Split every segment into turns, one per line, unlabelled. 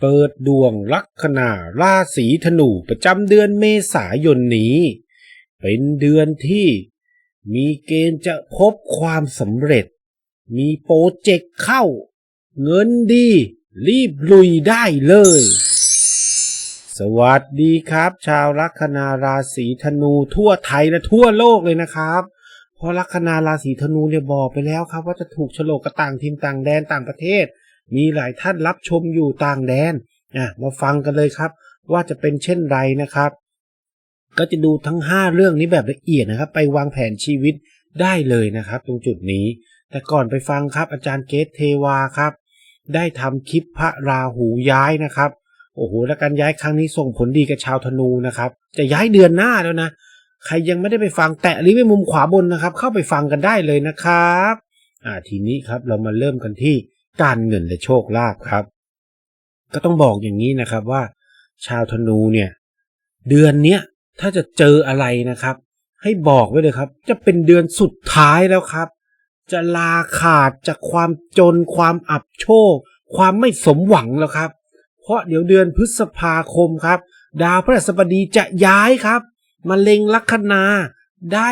เปิดดวงลัคนาราศีธนูประจำเดือนเมษายนนี้ เป็นเดือนที่มีเกณฑ์จะพบความสำเร็จ มีโปรเจกต์เข้า เงินดี รีบลุยได้เลย สวัสดีครับ ชาวลัคนาราศีธนูทั่วไทยและทั่วโลกเลยนะครับเพราะลัคนาราศีธนูเนี่ยบอกไปแล้วครับ ว่าจะถูกโฉลกกระต่างทีมต่างแดนต่างประเทศ มีหลายท่านรับชมอยู่ต่างแดนอะมาฟังกันเลยครับ ว่าจะเป็นเช่นไรนะครับ ก็จะดูทั้ง 5 เรื่องนี้แบบละเอียดนะครับ ไปวางแผนชีวิตได้เลยนะครับ ตรงจุดนี้ แต่ก่อนไปฟังครับอาจารย์เกตเทวาครับ ได้ทำคลิปพระราหูย้ายนะครับโอ้โหและการย้ายครั้งนี้ส่งผลดีกับชาวธนูนะครับ จะย้ายเดือนหน้าแล้วนะใครยังไม่ได้ไปฟังแตะลิงก์ไว้มุมขวาบนนะครับ เข้าไปฟังกันได้เลยนะครับ อ่าทีนี้ครับเรามาเริ่มกันที่ การเงินและโชคลาภครับ ก็ต้องบอกอย่างนี้นะครับว่า ชาวธนูเนี่ย เดือนเนี้ยถ้าจะเจออะไรนะครับ ให้บอกไว้เลยครับ จะเป็นเดือนสุดท้ายแล้วครับ จะลาขาดจากความจนความอับโชค ความไม่สมหวังแล้วครับ เพราะเดี๋ยวเดือนพฤษภาคมครับ ดาวพฤหัสบดีจะย้ายครับมาเล็งลัคนาได้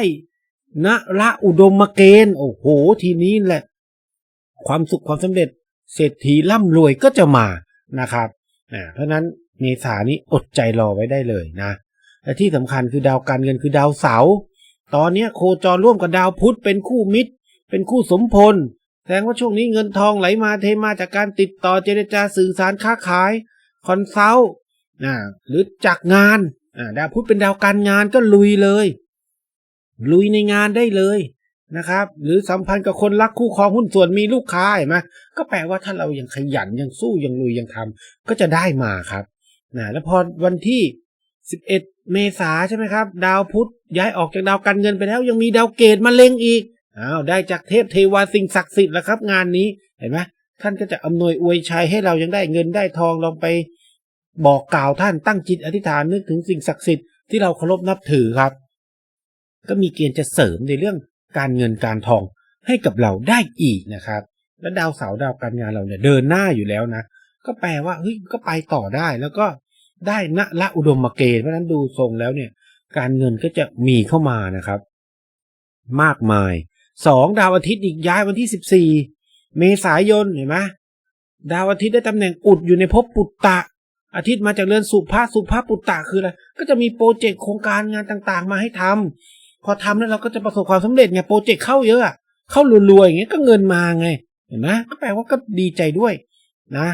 ณละอุดมเกณฑ์โอ้โห ทีนี้แหละ ความสุขความสำเร็จเศรษฐีร่ำรวยก็จะมานะครับอ่าเพราะฉะนั้นเมษานี้อดใจรอไว้ได้เลยนะ และที่สำคัญคือดาวการเงินคือดาวเสาร์ตอนนี้โคจรร่วมกับดาวพุธเป็นคู่มิตร เป็นคู่สมพลแสดงว่าช่วงนี้เงินทองไหลมาเทมาจากการติดต่อเจรจาสื่อสารค้าขายคอนซัลท์อ่าหรือจากงานดาวพุธเป็นดาวการงานก็ลุยเลย ลุยในงานได้เลย นะครับ หรือสัมพันธ์กับคนรักคู่ครองหุ้นส่วนมีลูกค้าเห็นไหมก็แปลว่าถ้าเรายังขยันยังสู้ยังลุยยังทำก็จะได้มาครับนะแล้วพอวันที่ 11 เมษาใช่ไหมครับ ดาวพุธย้ายออกจากดาวการเงินไปแล้ว ยังมีดาวเกตมาเล็งอีกอ้าวได้จากเทพเทวาสิ่งศักดิ์สิทธิ์แล้วครับ งานนี้เห็นไหมท่านก็จะอำนวยอวยชัยให้เรายังได้เงินได้ทองลองไป บอกกล่าวท่านตั้งจิตอธิษฐานนึกถึงสิ่งศักดิ์สิทธิ์ที่เราเคารพนับถือครับ ก็มีเกณฑ์จะเสริมในเรื่อง การเงินการทองให้กับเราได้อีกนะครับ และดาวเสาร์ดาวการงานเราเนี่ยเดินหน้าอยู่แล้วนะ ก็แปลว่าเฮ้ยก็ไปต่อได้แล้วก็ได้ณละอุดมเกณฑ์เพราะนั้นดูทรงแล้วเนี่ย การเงินก็จะมีเข้ามานะครับ มากมายสองดาวอาทิตย์อีกย้ายวันที่สิบสี่เมษายนเห็นไหมดาวอาทิตย์ได้ตำแหน่งอุดอยู่ในภพปุตตะ อาทิตย์มาจากเรือนสุภาสุภาปุตตะคืออะไรก็จะมีโปรเจกต์โครงการงานต่างๆ มาให้ทำ พอทำแล้วเราก็จะประสบความสำเร็จไงโปรเจกต์เข้าเยอะเข้ารวยๆอย่างเงี้ยก็เงินมาไง เห็นไหมก็แปลว่าก็ดีใจด้วยนะ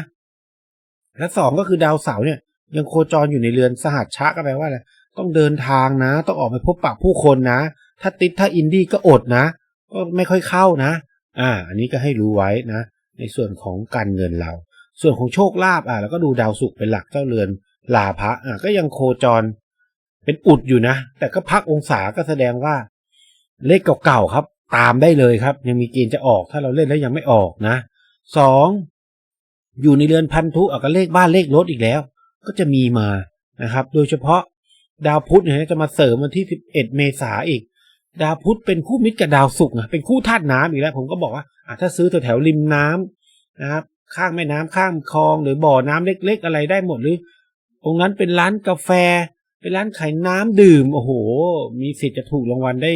และสองก็คือดาวเสาร์เนี่ย ยังโคจรอยู่ในเรือนสหัสชะก็แปลว่าอะไรต้องเดินทางนะ ต้องออกไปพบปะผู้คนนะ ถ้าติดถ้าอินดี้ก็อดนะก็ไม่ค่อยเข้านะ อ่า อันนี้ก็ให้รู้ไว้นะ ในส่วนของการเงินเรา ส่วนของโชคลาภอะแล้วก็ดูดาวศุกร์เป็นหลักเจ้าเรือนลาภะอะก็ยังโคจร เป็นอุดอยู่นะ แต่ก็พักองศาก็แสดงว่า เลขเก่าๆครับ ตามได้เลยครับ ยังมีเกณฑ์จะออกถ้าเราเล่นแล้วยังไม่ออกนะสองอยู่ในเรือนพันธุอะก็เลขบ้านเลขรถอีกแล้ว ก็จะมีมานะครับ โดยเฉพาะดาวพุธเนี่ยจะมาเสริมวันที่ 11 เมษาอีก ดาวพุธเป็นคู่มิตรกับดาวศุกร์นะเป็นคู่ธาตุน้ำอีกแล้ว ผมก็บอกว่าอะถ้าซื้อแถวๆริมน้ำนะครับข้างแม่น้ำข้างคลองหรือบ่อน้ำเล็ก ๆ อะไรได้หมดหรือ ตรงนั้นเป็นร้านกาแฟ เป็นร้านขายน้ำดื่ม โอ้โห มีสิทธิ์จะถูกรางวัลได้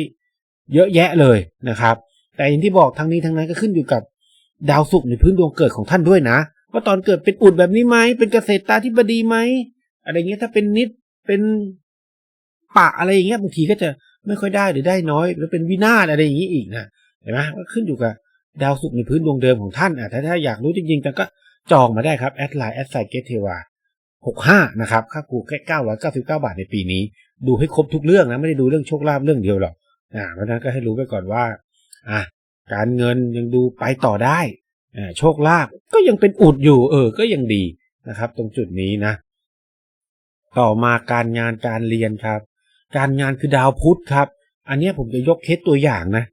เยอะแยะเลยนะครับ แต่อย่างที่บอกทั้งนี้ทั้งนั้นก็ขึ้นอยู่กับดาวศุกร์ในพื้นดวงเกิดของท่านด้วยนะว่าตอนเกิดเป็นอุดแบบนี้ไหมเป็นเกษตรตาธิบดีไหมอะไรเงี้ยถ้าเป็นนิดเป็นปะอะไรอย่างเงี้ยบางทีก็จะไม่ค่อยได้หรือได้น้อยหรือเป็นวินาศอะไรอย่างงี้อีกนะเห็นไหมก็ขึ้นอยู่กับดาวศุกร์ในพื้นดวงเดิมของท่านอะถ้าถ้าอยากรู้จริงๆแต่ก็จองมาได้ครับแอดไลน์แอดไซเกตเทวา หกห้านะครับค่าครูแค่เก้าร้อยเก้าสิบาทในปีนี้ ดูให้ครบทุกเรื่องนะไม่ได้ดูเรื่องโชคลาภเรื่องเดียวหรอกอ่าเพราะนั้นก็ให้รู้ไปก่อนว่าอะการเงินยังดูไปต่อได้อ่าโชคลาภก็ยังเป็นอุดอยู่ เออก็ยังดีนะครับ ตรงจุดนี้นะ ต่อมาการงานการเรียนครับ การงานคือดาวพุธครับ อันนี้ผมจะยกเคสตัวอย่างนะ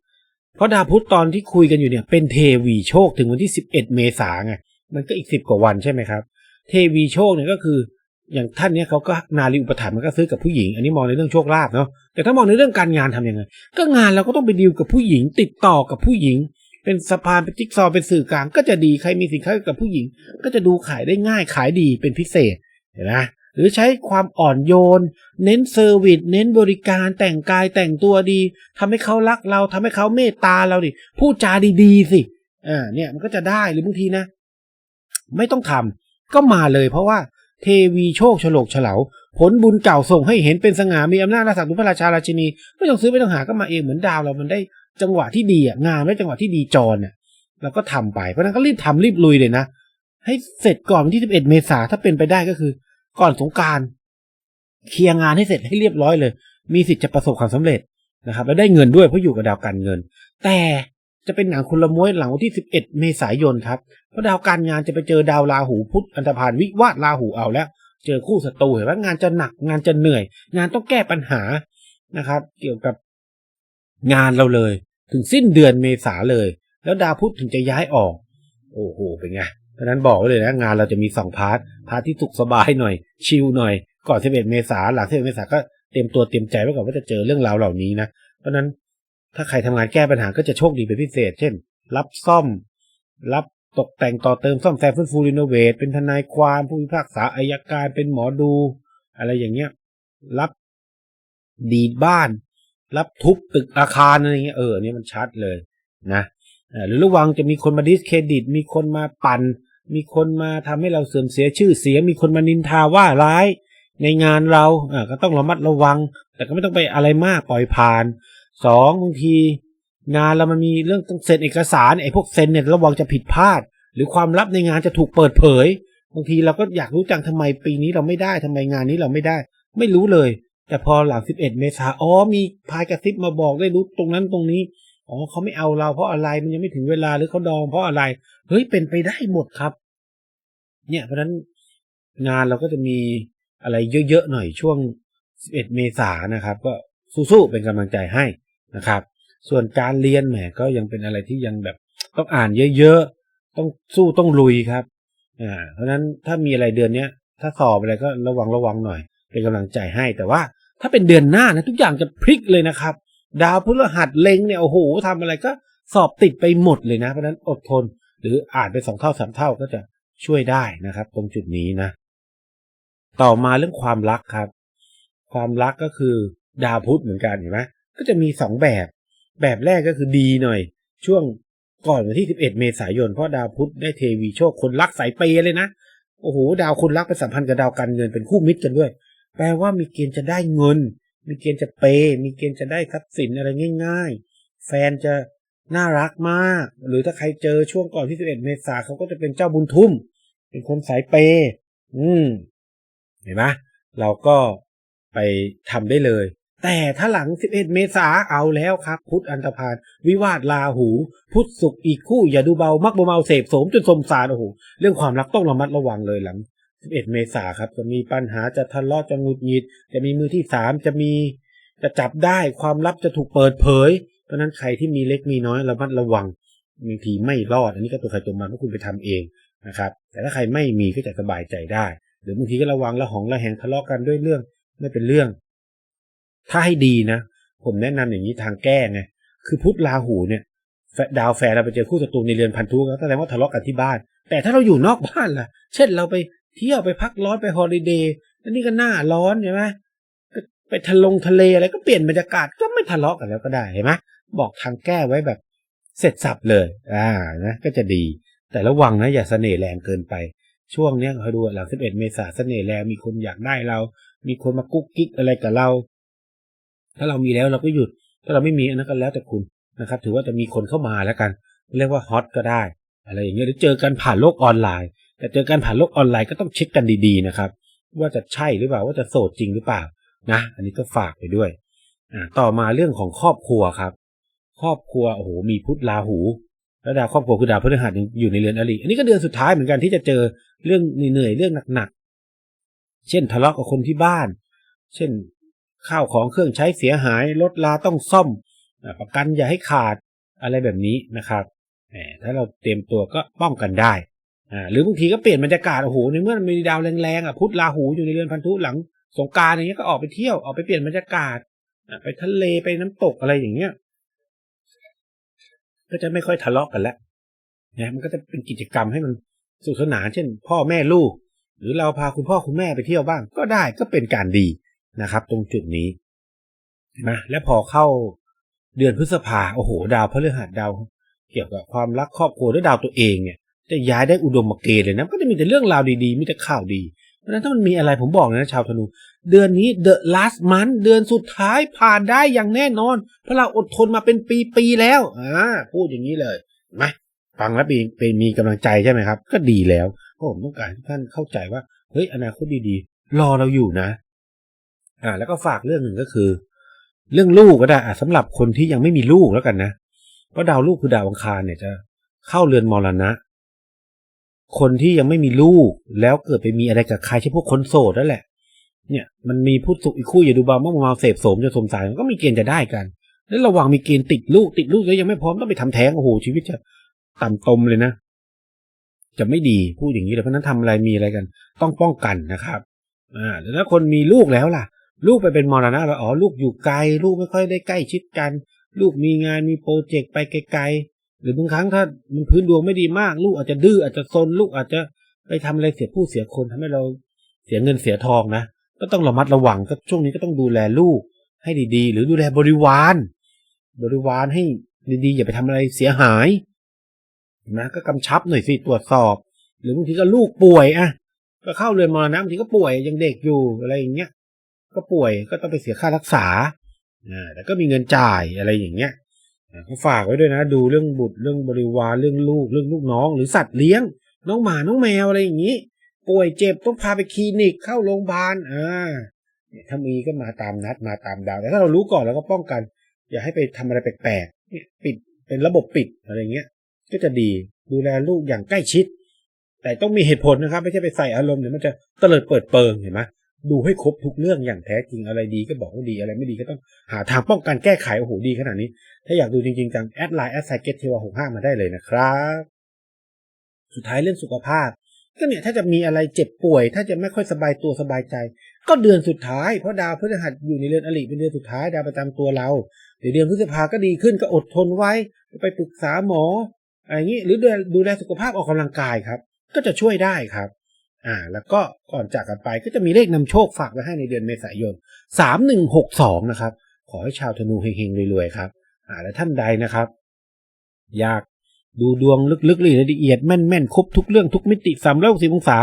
เพราะดาวพุธตอนที่คุยกันอยู่เนี่ยเป็นเทวีโชคถึงวันที่ 11 เมษาไงมันก็อีกสิบกว่าวันใช่ไหมครับ เทวีโชคเนี่ยก็คือ อย่างท่านเนี้ยเขาก็นารีอุปถัมภ์มันก็ซื้อกับผู้หญิง อันนี้มองในเรื่องโชคลาภเนาะแต่ถ้ามองในเรื่องการงานทำยังไง ก็งานเราก็ต้องไปดีลกับผู้หญิง ติดต่อกับผู้หญิง เป็นสะพานเป็นจิ๊กซอว์เป็นสื่อกลางก็จะดีใครมีสินค้ากับผู้หญิง ก็จะดูขายได้ง่ายขายดีเป็นพิเศษเห็นไหมหรือใช้ความอ่อนโยน เน้นเซอร์วิสเน้นบริการแต่งกายแต่งตัวดีทำให้เขารักเราทำให้เขาเมตตาเราดิพูดจาดีๆสิอ่าเนี่ยมันก็จะได้หรือบางทีนะ ไม่ต้องทำ ก็มาเลยเพราะว่าเทวีโชคฉลกเฉลาผลบุญเก่าส่งให้เห็นเป็นสง่ามีอำนาจราชสักดิ์พระราชาราชินีไม่ต้องซื้อไม่ต้องหาก็มาเองเหมือนดาวเรามันได้จังหวะที่ดีอะงานได้จังหวะที่ดีจรเนี่ยเราก็ทำไปเพราะนั้นก็รีบทำรีบลุยเลยนะ ให้เสร็จก่อนวันที่ 11 เมษาถ้าเป็นไปได้ก็คือ ก่อนสงการเคลียร์งานให้เสร็จให้เรียบร้อยเลย มีสิทธิ์จะประสบความสำเร็จนะครับ แล้วได้เงินด้วยเพราะอยู่กับดาวการเงิน แต่ จะเป็นหนังคนละม้วยหลังวันที่ 11 เมษายนครับ เพราะดาวการงานจะไปเจอดาวราหูพุธอันธพาลวิวาทราหูเอาแล้ว เจอคู่ศัตรูเห็นว่างานจะหนักงานจะเหนื่อย งานต้องแก้ปัญหานะครับ เกี่ยวกับงานเราเลย ถึงสิ้นเดือนเมษาเลย แล้วดาวพุธถึงจะย้ายออก โอ้โหเป็นไงเพราะนั้นบอกไว้เลยนะงานเราจะมีสองพาร์ทพาร์ทที่สุขสบายหน่อยชิลหน่อย ก่อน 11 เมษาหลัง11เมษาก็เตรียมตัวเตรียมใจไว้ก่อนว่าจะเจอเรื่องราวเหล่านี้นะเพราะนั้น ถ้าใครทำงานแก้ปัญหาก็จะโชคดีเป็นพิเศษ เช่น รับซ่อม รับตกแต่งต่อเติมซ่อมแซมฟื้นฟูรีโนเวทเป็นทนายความผู้พิพากษาอายการเป็นหมอดู อะไรอย่างเงี้ย รับดีดบ้าน รับทุบตึกอาคารอะไรเงี้ยเอออันนี้มันชัดเลยนะเออหรือระวังจะมีคนมาดิสเครดิต มีคนมาปั่น มีคนมาทำให้เราเสื่อมเสียชื่อเสียงมีคนมานินทาว่าร้ายในงานเราอ่าก็ต้องระมัดระวัง แต่ก็ไม่ต้องไปอะไรมากปล่อยผ่าน สองบางทีงานเรามันมีเรื่องต้องเซ็นเอกสารไอ้พวกเซ็นเนี่ยระวังจะผิดพลาด หรือความลับในงานจะถูกเปิดเผย บางทีเราก็อยากรู้จังทำไมปีนี้เราไม่ได้ทำไมงานนี้เราไม่ได้ ไม่รู้เลย แต่พอหลัง 11 เมษาอ๋อมีพายกระซิบมาบอกได้รู้ตรงนั้นตรงนี้อ๋อเขาไม่เอาเราเพราะอะไรมันยังไม่ถึงเวลาหรือเขาดองเพราะอะไร เฮ้ยเป็นไปได้หมดครับ เนี่ยเพราะนั้นงานเราก็จะมีอะไรเยอะๆหน่อยช่วง 11 เมษานนะครับ ก็สู้ๆเป็นกำลังใจให้ นะครับ ส่วนการเรียนแหมก็ยังเป็นอะไรที่ยังแบบต้องอ่านเยอะๆ ต้องสู้ต้องลุยครับ อ่า เพราะนั้นถ้ามีอะไรเดือนเนี้ย ถ้าสอบอะไรก็ระวังระวังหน่อย เป็นกำลังใจให้ แต่ว่าถ้าเป็นเดือนหน้านะทุกอย่างจะพลิกเลยนะครับ ดาวพฤหัสเล็งเนี่ยโอ้โหทำอะไรก็สอบติดไปหมดเลยนะ เพราะนั้นอดทน หรืออ่านไปสองเท่าสามเท่าก็จะช่วยได้นะครับ ตรงจุดนี้นะ ต่อมาเรื่องความรักครับ ความรักก็คือดาวพุธเหมือนกันเห็นไหม ก็จะมีสองแบบ แบบแรกก็คือดีหน่อย ช่วงก่อนวันที่ 11 เมษายน เพราะดาวพุธได้เทวีโชคคนรักสายเปย์เลยนะ โอ้โห ดาวคนรักไปสัมพันธ์กับดาวการเงินเป็นคู่มิตรกันด้วย แปลว่ามีเกณฑ์จะได้เงิน มีเกณฑ์จะเปย์มีเกณฑ์จะได้ทรัพย์สินอะไรง่าย ๆ แฟนจะน่ารักมาก หรือถ้าใครเจอช่วงก่อนที่ 11 เมษาเขาก็จะเป็นเจ้าบุญทุ่ม เป็นคนสายเปย์อืม เห็นไหมเราก็ไปทำได้เลย แต่ถ้าหลัง 11 เมษาเอาแล้วครับ พุทธอันตพานวิวาทลาหู พุทธสุขอีกคู่อย่าดูเบา มักเบาเสพโสมจนสมสารโอ้โหเรื่องความรักต้องระมัดระวังเลยหลัง 11 เมษาครับ จะมีปัญหาจะทะเลาะจะหงุดหงิด จะมีมือที่สามจะมีจะจับได้ความลับจะถูกเปิดเผย เพราะนั้นใครที่มีเล็กมีน้อยระมัดระวังบางทีไม่รอด อันนี้ก็ตัวใครตัวมันเพราะคุณไปทำเองนะครับ แต่ถ้าใครไม่มีก็จะสบายใจได้ หรือบางทีก็ระวังละหองละแหงทะเลาะกันด้วยเรื่องไม่เป็นเรื่อง ถ้าให้ดีนะ ผมแนะนำอย่างนี้ทางแก้ไงคือพุทธราหูเนี่ยดาวแฟนเราไปเจอคู่ศัตรูในเรือนพันธุก็แสดงว่าทะเลาะกันที่บ้าน แต่ถ้าเราอยู่นอกบ้านล่ะ เช่นเราไปเที่ยวไปพักร้อนไปฮอลิเดย์แล้วนี่ก็หน้าร้อนใช่ไหมไปทะลงทะเลอะไรก็เปลี่ยนบรรยากาศก็ไม่ทะเลาะกันแล้วก็ได้เห็นไหมบอกทางแก้ไว้แบบเสร็จสับเลย อ่านะก็จะดี แต่ระวังนะอย่าเสน่ห์แรงเกินไป ช่วงเนี้ยคอยดูหลัง 11 เมษาเสน่ห์แรงมีคนอยากได้เรา มีคนมากุ๊กกิ๊กอะไรกับเรา ถ้าเรามีแล้วเราก็หยุด ถ้าเราไม่มีอันนั้นก็แล้วแต่คุณนะครับ ถือว่าจะมีคนเข้ามาแล้วกัน เรียกว่าฮอตก็ได้ อะไรอย่างเงี้ยหรือเจอกันผ่านโลกออนไลน์ แต่เจอกันผ่านโลกออนไลน์ก็ต้องเช็คกันดีๆนะครับ ว่าจะใช่หรือเปล่าว่าจะโสดจริงหรือเปล่านะ อันนี้ก็ฝากไปด้วยอ่าต่อมาเรื่องของครอบครัวครับ ครอบครัวโอ้โหมีพุทธราหูแล้วดาวครอบครัวคือดาวพฤหัสอยู่ในเรือนอริอันนี้ก็เดือนสุดท้ายเหมือนกันที่จะเจอเรื่องเหนื่อยเรื่องหนักๆเช่นทะเลาะกับคนที่บ้าน เช่น ข้าวของเครื่องใช้เสียหายรถลาต้องซ่อม ประกันอย่าให้ขาดอะไรแบบนี้นะครับถ้าเราเตรียมตัวก็ป้องกันได้หรือบางทีก็เปลี่ยนบรรยากาศโอ้โหในเมื่อมันมีดาวแรงๆอะพุธราหูอยู่ในเรือนพันธุหลังสงกรารอย่างเงี้ยก็ออกไปเที่ยวออกไปเปลี่ยนบรรยากาศไปทะเลไปน้ำตกอะไรอย่างเงี้ยก็จะไม่ค่อยทะเลาะกันแล้วนะมันก็จะเป็นกิจกรรมให้มันสุขสนานเช่น พ่อแม่ลูก หรือเราพาคุณพ่อคุณแม่ไปเที่ยวบ้าง ก็ได้ก็เป็นการดี นะครับ ตรงจุดนี้นะและพอเข้าเดือนพฤษภาโอ้โห ดาวพฤหัสดาว เกี่ยวกับความรักครอบครัวและดาวตัวเองเนี่ยจะย้ายได้อุดมเกณฑ์เลยนะก็จะมีแต่เรื่องราวดีๆ มีแต่ข่าวดี เพราะฉะนั้นถ้ามันมีอะไรผมบอกเลยนะชาวธนู เดือนนี้ the last month เดือนสุดท้ายผ่านได้อย่างแน่นอน เพราะเราอดทนมาเป็นปีๆแล้วอ่าพูดอย่างนี้เลยไหมฟังแล้วเป็นเป็นมีกำลังใจใช่ไหมครับ ก็ดีแล้วเพราะผมต้องการให้ท่านเข้าใจว่าเฮ้ยอนาคตดีๆ รอเราอยู่นะ อ่า แล้วก็ฝากเรื่องหนึ่งก็คือ เรื่องลูกก็ได้อะสำหรับคนที่ยังไม่มีลูกแล้วกันนะเพราะดาวลูกคือดาวอังคารเนี่ยจะเข้าเรือนมรณะ คนที่ยังไม่มีลูกแล้วเกิดไปมีอะไรกับใครใช่พวกคนโสดนั่นแหละ เนี่ยมันมีผู้สุขอีกคู่อย่าดูบาเมื่อมาเสพสมจะสมสายมันก็มีเกณฑ์จะได้กันแล้วระวังมีเกณฑ์ติดลูกติดลูกแล้วยังไม่พร้อมต้องไปทำแท้งโอ้โหชีวิตจะต่ำตมเลยนะ จะไม่ดีพูดอย่างนี้เลยเพราะนั้นทำอะไรมีอะไรกัน ต้องป้องกันนะครับ อ่าแล้วคนมีลูกแล้วล่ะ ลูกไปเป็นมรณะแล้วอ๋อลูกอยู่ไกล ลูกไม่ค่อยได้ใกล้ชิดกัน ลูกมีงานมีโปรเจกต์ไปไกลๆหรือบางครั้งถ้ามันพื้นดวงไม่ดีมาก ลูกอาจจะดื้ออาจจะซนลูกอาจจะไปทำอะไรเสียผู้เสียคนทำให้เราเสียเงินเสียทองนะ ก็ต้องระมัดระวังก็ช่วงนี้ก็ต้องดูแลลูกให้ดีๆ หรือดูแลบริวาร บริวารให้ดีๆอย่าไปทำอะไรเสียหายนะก็กำชับหน่อยสิตรวจสอบ หรือบางทีก็ลูกป่วยอะก็เข้าเรือนมรณะบางทีก็ป่วยยังเด็กอยู่อะไรอย่างเงี้ย ก็ป่วยก็ต้องไปเสียค่ารักษาอ่าแต่ก็มีเงินจ่ายอะไรอย่างเงี้ยอ่าก็ฝากไว้ด้วยนะ ดูเรื่องบุตรเรื่องบริวารเรื่องลูกเรื่องลูกน้อง หรือสัตว์เลี้ยง น้องหมาน้องแมวอะไรอย่างงี้ ป่วยเจ็บต้องพาไปคลินิกเข้าโรงพยาบาลอ่าถ้ามีก็มาตามนัดมาตามดาว แต่ถ้าเรารู้ก่อนแล้วก็ป้องกัน อย่าให้ไปทำอะไรแปลกๆเนี่ยปิดเป็นระบบปิดอะไรเงี้ย ก็จะดีดูแลลูกอย่างใกล้ชิด แต่ต้องมีเหตุผลนะครับ ไม่ใช่ไปใส่อารมณ์เดี๋ยวมันจะเตลิดเปิดเปิงเห็นไหม ดูให้ครบทุกเรื่องอย่างแท้จริงอะไรดีก็บอกว่าดีอะไรไม่ดีก็ต้องหาทางป้องกันแก้ไขโอ้โหดีขนาดนี้ ถ้าอยากดูจริงๆจังแอดไลน์แอดไซเกตเทวหกห้ามาได้เลยนะครับ สุดท้ายเรื่องสุขภาพ ก็เนี่ยถ้าจะมีอะไรเจ็บป่วย ถ้าจะไม่ค่อยสบายตัวสบายใจ ก็เดือนสุดท้ายเพราะดาวพฤหัสอยู่ในเรือนอริเป็นเดือนสุดท้ายดาวประจำตัวเราเดี๋ยวเดือนพฤษภาก็ดีขึ้นก็อดทนไว้ ไปปรึกษาหมออะไรอย่างนี้หรือดูแลดูแลสุขภาพออกกำลังกายครับ ก็จะช่วยได้ครับ อ่า แล้วก็ก่อนจากกันไปก็จะมีเลขนำโชคฝากไว้ให้ในเดือนเมษายนสามหนึ่งหกสองนะครับ ขอให้ชาวธนูเฮงๆรวยๆครับ อ่า และท่านใดนะครับ อยากดูดวงลึกๆละเอียดแม่นๆ ครบทุกเรื่องทุกมิติสามร้อยสิบองศา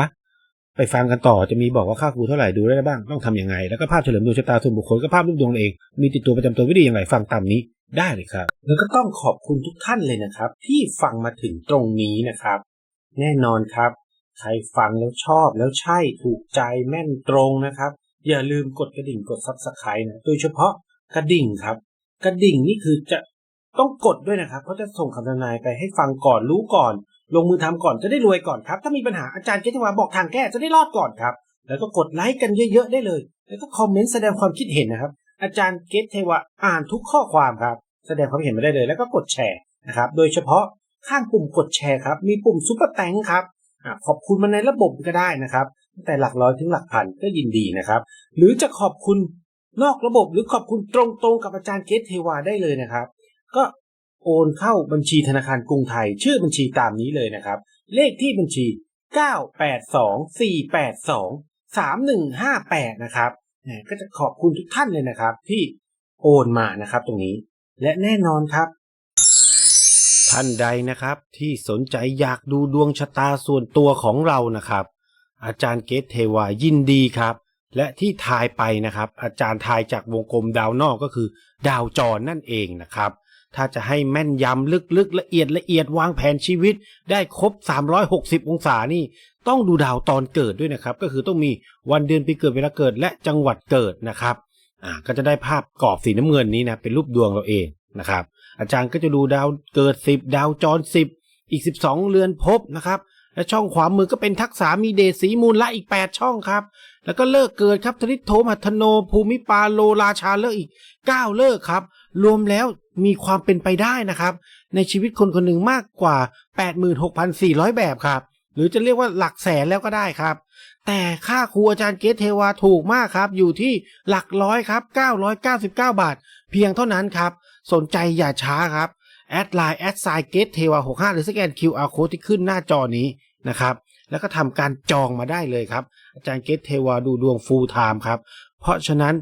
ไปฟังกันต่อจะมีบอกว่าค่าครูเท่าไหร่ดูได้บ้างต้องทำยังไง แล้วก็ภาพเฉลิมดวงชะตาส่วนบุคคลก็ภาพรูปดวงเอง มีติดตัวประจำตัววิธีอย่างไรฟังตามนี้ได้เลยครับ แล้วก็ต้องขอบคุณทุกท่านเลยนะครับ ที่ฟังมาถึงตรงนี้นะครับ แน่นอนครับ ใครฟังแล้วชอบแล้วใช่ถูกใจแม่นตรงนะครับ อย่าลืมกดกระดิ่งกดซับสไครต์นะโดยเฉพาะกระดิ่งครับ กระดิ่งนี่คือจะต้องกดด้วยนะครับเพราะจะส่งคำทำนายไปให้ฟังก่อนรู้ก่อน ลงมือทำก่อนจะได้รวยก่อนครับ ถ้ามีปัญหาอาจารย์เกตวาบอกทางแก้จะได้รอดก่อนครับ แล้วก็กดไลค์กันเยอะๆได้เลย แล้วก็คอมเมนต์แสดงความคิดเห็นนะครับ อาจารย์เกตเทวาอ่านทุกข้อความครับ แสดงความเห็นมาได้เลย แล้วก็กดแชร์นะครับ โดยเฉพาะข้างปุ่มกดแชร์ครับ มีปุ่มซุปเปอร์แตงครับ ขอบคุณมาในระบบก็ได้นะครับตั้งแต่หลักร้อยถึงหลักพันก็ยินดีนะครับ หรือจะขอบคุณนอกระบบหรือขอบคุณตรงๆกับอาจารย์เกตเทวาได้เลยนะครับ ก็โอนเข้าบัญชีธนาคารกรุงไทย ชื่อบัญชีตามนี้เลยนะครับ เลขที่บัญชี 982-482-3158 นะครับก็จะขอบคุณทุกท่านเลยนะครับ ที่โอนมานะครับตรงนี้ และแน่นอนครับ ท่านใดนะครับ ที่สนใจอยากดูดวงชะตาส่วนตัวของเรานะครับ อาจารย์เกตเทวายินดีครับ และที่ทายไปนะครับ อาจารย์ทายจากวงกลมดาวนอกก็คือ ดาวจรนั่นเองนะครับ ถ้าจะให้แม่นยำลึกๆละเอียดละเอียดวางแผนชีวิต ได้ครบ 360 องศานี่ ต้องดูดาวตอนเกิดด้วยนะครับ ก็คือต้องมีวันเดือนปีเกิดเวลาเกิดและจังหวัดเกิดนะครับอ่าก็จะได้ภาพกรอบสีน้ำเงินนี้นะเป็นรูปดวงเราเอง นะครับ อาจารย์ก็จะดูดาวเกิด 10 ดาวจร 10 อีก 12 เรือนภพนะครับ และช่องขวามือก็เป็นทักษะมีเดสีมูลละอีก 8 ช่องครับ แล้วก็เลิกเกิดครับธนิตโทมัทโน ภูมิปาโลราชาเลิกอีก 9 เลิกครับ รวมแล้วมีความเป็นไปได้นะครับ ในชีวิตคนคนหนึ่งมากกว่า 86,400 แบบครับหรือจะเรียกว่าหลักแสนแล้วก็ได้ครับ แต่ค่าครูอาจารย์เกตเทวาถูกมากครับ อยู่ที่หลักร้อยครับ 999 บาท เพียงเท่านั้นครับ สนใจอย่าช้าครับ แอดไลน์แอดไซเกตเทวา65หรือสแกน QR code ที่ขึ้นหน้าจอนี้นะครับ แล้วก็ทำการจองมาได้เลยครับ อาจารย์เกตเทวาดูดวงฟูลไทม์ครับ เพราะฉะนั้น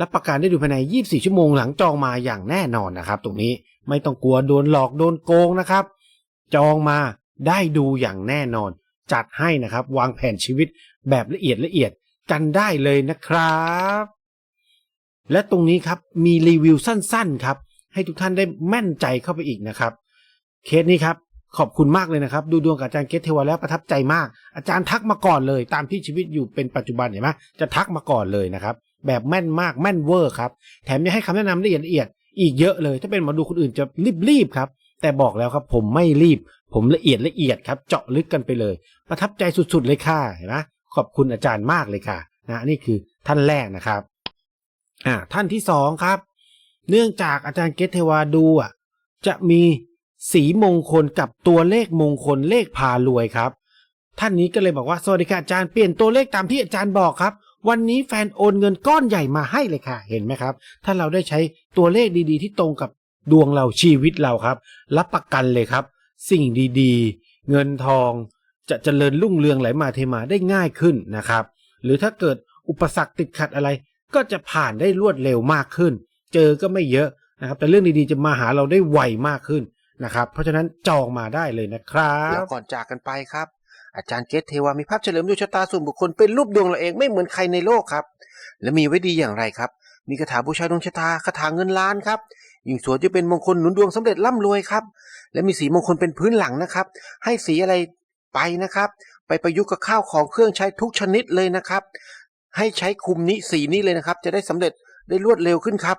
รับประกันได้ดูภายใน 24 ชั่วโมงหลังจองมาอย่างแน่นอนนะครับ ตรงนี้ไม่ต้องกลัวโดนหลอกโดนโกงนะครับ จองมาได้ดูอย่างแน่นอน จัดให้นะครับ วางแผนชีวิตแบบละเอียดละเอียดกันได้เลยนะครับ และตรงนี้ครับมีรีวิวสั้นๆครับ ให้ทุกท่านได้แม่นใจเข้าไปอีกนะครับ เคสนี้ครับขอบคุณมากเลยนะครับ ดูดวงกับอาจารย์เกตเทวแล้วประทับใจมาก อาจารย์ทักมาก่อนเลย ตามที่ชีวิตอยู่เป็นปัจจุบันเห็นไหมจะทักมาก่อนเลยนะครับ แบบแม่นมากแม่นเวอร์ครับ แถมยังให้คำแนะนำละเอียดละเอียดอีกเยอะเลย ถ้าเป็นหมอดูคนอื่นจะรีบๆครับ แต่บอกแล้วครับผมไม่รีบ ผมละเอียดละเอียดครับ เจาะลึกกันไปเลย ประทับใจสุดๆเลยค่ะเห็นไหมขอบคุณอาจารย์มากเลยค่ะนะนี่คือท่านแรกนะครับ อ่า ท่านที่สองครับ เนื่องจากอาจารย์เกตเทวาดูอะจะมีสีมงคลกับตัวเลขมงคลเลขพารวยครับ ท่านนี้ก็เลยบอกว่าสวัสดีค่ะอาจารย์เปลี่ยนตัวเลขตามที่อาจารย์บอกครับ วันนี้แฟนโอนเงินก้อนใหญ่มาให้เลยค่ะ เห็นไหมครับ ถ้าเราได้ใช้ตัวเลขดีๆ ที่ตรงกับดวงเราชีวิตเราครับ รับประกันเลยครับ สิ่งดีๆ เงินทอง จะเจริญรุ่งเรืองไหลมาเทมาได้ง่ายขึ้นนะครับ หรือถ้าเกิดอุปสรรคติดขัดอะไร ก็จะผ่านได้รวดเร็วมากขึ้น เจอก็ไม่เยอะนะครับ แต่เรื่องดีๆจะมาหาเราได้ไวมากขึ้นนะครับ เพราะฉะนั้นจองมาได้เลยนะครับ
แล้วก่อนจากกันไปครับ อาจารย์เกตเทวามีภาพเฉลิมดวงชะตาส่วนบุคคลเป็นรูปดวงเราเองไม่เหมือนใครในโลกครับ และมีไว้ดีอย่างไรครับ มีคาถาบูชาดวงชะตาคาถาเงินล้านครับยิ่งสวยจะเป็นมงคลหนุนดวงสำเร็จร่ำรวยครับ และมีสีมงคลเป็นพื้นหลังนะครับ ให้สีอะไรไปนะครับ ไปประยุกต์กับข้าวของเครื่องใช้ทุกชนิดเลยนะครับ ให้ใช้คุมนี้สีนี้เลยนะครับ จะได้สำเร็จได้รวดเร็วขึ้นครับ